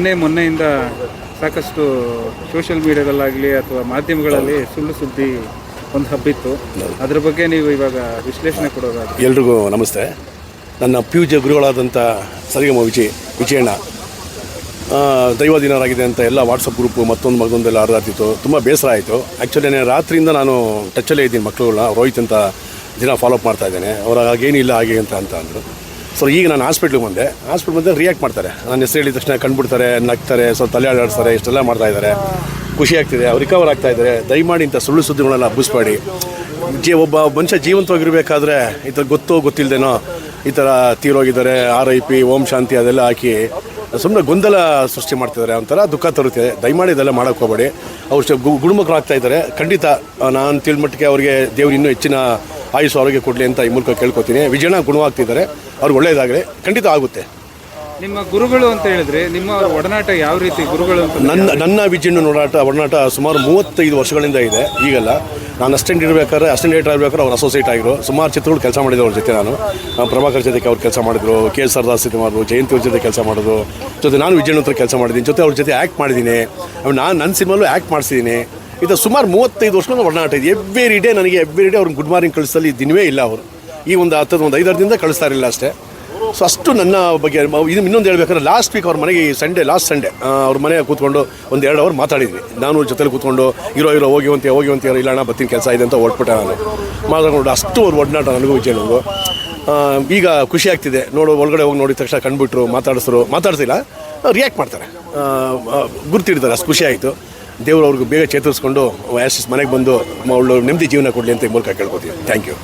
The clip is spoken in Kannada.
ನಿನ್ನೆ ಮೊನ್ನೆಯಿಂದ ಸಾಕಷ್ಟು ಸೋಷಿಯಲ್ ಮೀಡಿಯಾದಲ್ಲಾಗಲಿ ಅಥವಾ ಮಾಧ್ಯಮಗಳಲ್ಲಿ ಸುಳ್ಳು ಸುದ್ದಿ ಒಂದು ಹಬ್ಬಿತ್ತು. ಅದ್ರ ಬಗ್ಗೆ ನೀವು ಇವಾಗ ವಿಶ್ಲೇಷಣೆ ಕೊಡೋದಾದ್ರೆ. ಎಲ್ರಿಗೂ ನಮಸ್ತೆ. ನನ್ನ ಪ್ಯೂಜ್ಯ ಗುರುಗಳಾದಂಥ ಸರಿಗಮ ವಿಜಯ ವಿಜಯಣ್ಣ. ದೈವ ದೈವಾಧೀನರಾಗಿದೆ ಅಂತ ಎಲ್ಲ ವಾಟ್ಸಪ್ ಗ್ರೂಪು ಮತ್ತೊಂದು ಮಗೊಂದೆಲ್ಲ ಹರಿದಾಡ್ತಿತ್ತು ತುಂಬ ಬೇಸರ ಆಯಿತು. ಆ್ಯಕ್ಚುಲಿ ರಾತ್ರಿಯಿಂದ ನಾನು ಟಚ್ಚಲ್ಲೇ ಇದ್ದೀನಿ ಮಕ್ಕಳುಗಳನ್ನ ರೋಹಿತ್ ಅಂತ ದಿನ ಫಾಲೋಅಪ್ ಮಾಡ್ತಾ ಇದ್ದೇನೆ. ಅವ್ರ ಹಾಗೇನಿಲ್ಲ ಹಾಗೆ ಅಂತ ಅಂತ ಅಂದರು. ಸೊ ಈಗ ನಾನು ಹಾಸ್ಪಿಟ್ಲಿಗೆ ಬಂದೆ. ಹಾಸ್ಪಿಟ್ಲ್ ಬಂದರೆ ರಿಯಾಕ್ಟ್ ಮಾಡ್ತಾರೆ. ನನ್ನ ಹೆಸರು ಹೇಳಿದ ತಕ್ಷಣ ಕಂಡುಬಿಡ್ತಾರೆ ನಗ್ತಾರೆ ಸ್ವಲ್ಪ ತಲೆ ಆಡಾಡ್ತಾರೆ ಇಷ್ಟೆಲ್ಲ ಮಾಡ್ತಾ ಇದ್ದಾರೆ. ಖುಷಿ ಆಗ್ತಿದೆ ಅವ್ರು ರಿಕವರ್ ಆಗ್ತಾ ಇದ್ದಾರೆ. ದಯಮಾಡಿ ಇಂಥ ಸುಳ್ಳು ಸುದ್ದಿಗಳನ್ನ ಹಬ್ಬಿಸ್ಬೇಡಿ ಜೀ, ಒಬ್ಬ ಮನುಷ್ಯ ಜೀವಂತವಾಗಿರಬೇಕಾದ್ರೆ ಈ ಥರ ಗೊತ್ತೋ ಗೊತ್ತಿಲ್ಲದೇನೋ ಈ ಥರ ತೀರೋಗಿದ್ದಾರೆ R I P Om Shanti ಅದೆಲ್ಲ ಹಾಕಿ ಸುಮ್ಮನೆ ಗೊಂದಲ ಸೃಷ್ಟಿ ಮಾಡ್ತಿದ್ದಾರೆ. ಒಂಥರ ದುಃಖ ತರುತ್ತೆ ದಯಮಾಡಿ ಇದೆಲ್ಲ ಮಾಡೋಕ್ಕೆ ಹೋಗಬೇಡಿ. ಅವ್ರು ಸ- ಗುಣಮುಖರಾಗ್ತಾ ಇದ್ದಾರೆ. ಖಂಡಿತ, ನಾನು ತಿಳ್ಮಟ್ಟಿಗೆ ಅವರಿಗೆ ದೇವರು ಇನ್ನೂ ಹೆಚ್ಚಿನ ಆಯುಷ್ ಆರೋಗ್ಯ ಕೊಡಲಿ ಅಂತ ಈ ಮೂಲಕ ಕೇಳ್ಕೊತೀನಿ. ವಿಜಯನ ಗುಣವಾಗ್ತಿದ್ದಾರೆ. ಅವ್ರಿಗೆ ಒಳ್ಳೆಯದಾಗಲಿ ಖಂಡಿತ ಆಗುತ್ತೆ. ನಿಮ್ಮ ಗುರುಗಳು ಅಂತ ಹೇಳಿದ್ರೆ ನಿಮ್ಮ ಒಡನಾಟ ಯಾವ ರೀತಿ ಗುರುಗಳು ಅಂತ ನನ್ನ ನನ್ನ ವಿಜಯನ ಒಡನಾಟ ಒಡನಾಟ ಸುಮಾರು ಮೂವತ್ತೈದು ವರ್ಷಗಳಿಂದ ಇದೆ. ಈಗಲ್ಲ ನಾನು ಅಸ್ಟೆಂಟ್ ಇರಬೇಕಾದ್ರೆ ಅಸ್ಟೆಂಟ್ ಡೇಟರ್ ಇರಬೇಕಾದ್ರೆ ಅವ್ರು ಅಸೋಸಿಯೇಟ್ ಆಗಿರು ಸುಮಾರು ಚಿತ್ರಗಳು ಕೆಲಸ ಮಾಡಿದ್ರು ಅವ್ರ ಜೊತೆ ನಾನು. ಪ್ರಭಾಕರ್ ಜೊತೆಗೆ ಅವ್ರು ಕೆಲಸ ಮಾಡಿದ್ರು ಕೆ ಎಸ್ ಸರ್ದಾಸ್ ಜೊತೆ ಮಾಡಿದ್ರು ಜಯಂತಿ ಅವ್ರ ಜೊತೆ ಕೆಲಸ ಮಾಡಿದ್ರು. ಜೊತೆ ನಾನು ವಿಜಯನ ಹತ್ರ ಕೆಲಸ ಮಾಡಿದ್ದೀನಿ. ಜೊತೆ ಅವ್ರ ಜೊತೆ ಆ್ಯಕ್ಟ್ ಮಾಡಿದ್ದೀನಿ. ನಾನು ನನ್ನ ಸಿನಿಮಾಲು ಆ್ಯಕ್ಟ್ ಮಾಡಿಸಿದ್ದೀನಿ. ಇದು ಸುಮಾರು ಮೂವತ್ತೈದು ವರ್ಷಕ್ಕೊಂದು ಒಡನಾಟ ಇದೆ. ಎವ್ರಿ ಡೇ ನನಗೆ ಎವ್ರಿ ಡೇ ಅವ್ರಿಗೆ ಗುಡ್ ಮಾರ್ನಿಂಗ್ ಕಳಿಸಲಿ ದಿನವೇ ಇಲ್ಲ ಅವರು. ಈ ಒಂದು ಹತ್ತದ ಒಂದು ಐದಾರು ದಿನದಿಂದ ಕಳಿಸ್ತಾ ಇರಲಿಲ್ಲ ಅಷ್ಟೇ. ಸೊ ಅಷ್ಟು ನನ್ನ ಬಗ್ಗೆ ಇದು ಇನ್ನೊಂದು ಹೇಳಬೇಕಂದ್ರೆ ಲಾಸ್ಟ್ ವೀಕ್ ಅವ್ರ ಮನೆಗೆ ಸಂಡೇ ಲಾಸ್ಟ್ ಸಂಡೇ ಅವ್ರ ಮನೆಗೆ ಕೂತ್ಕೊಂಡು ಒಂದು ಎರಡು ಅವರ್ ಮಾತಾಡಿದ್ವಿ. ನಾನು ಜೊತೆಲಿ ಕೂತ್ಕೊಂಡು, ಇರೋ ಇರೋ, ಹೋಗಿ ಅಂತ ಹೋಗಿ ಅಂತ ಇಲ್ಲ ಅಣ್ಣ ಬತ್ತಿನ ಕೆಲಸ ಇದೆ ಅಂತ ಓಡ್ಬಿಟ್ಟೆ ನಾನು. ಮಾತಾಡ್ಕೊಂಡು ಅಷ್ಟು ಅವ್ರು ಒಡನಾಟ ನನಗೂ ವಿಜಯನಿಗೂ ಈಗ ಖುಷಿ ಆಗ್ತಿದೆ. ನೋಡು, ಒಳಗಡೆ ಹೋಗಿ ನೋಡಿದ ತಕ್ಷಣ ಕಂಡುಬಿಟ್ರು ಮಾತಾಡಿಸ್ರು ಮಾತಾಡ್ತಿಲ್ಲ ರಿಯಾಕ್ಟ್ ಮಾಡ್ತಾರೆ. ಗುರ್ತಿಡ್ತಾರೆ, ಅಷ್ಟು ಖುಷಿ ಆಯಿತು. ದೇವರು ಅವ್ರಿಗೆ ಬೇಗ ಚೇತರಿಸ್ಕೊಂಡು ಯಶಸ್ ಮನೆಗೆ ಬಂದು ಅವಳು ನೆಮ್ಮದಿ ಜೀವನ ಕೊಡಲಿ ಅಂತ ಮೂಲಕ ಕೇಳ್ಕೊತೀವಿ. Thank you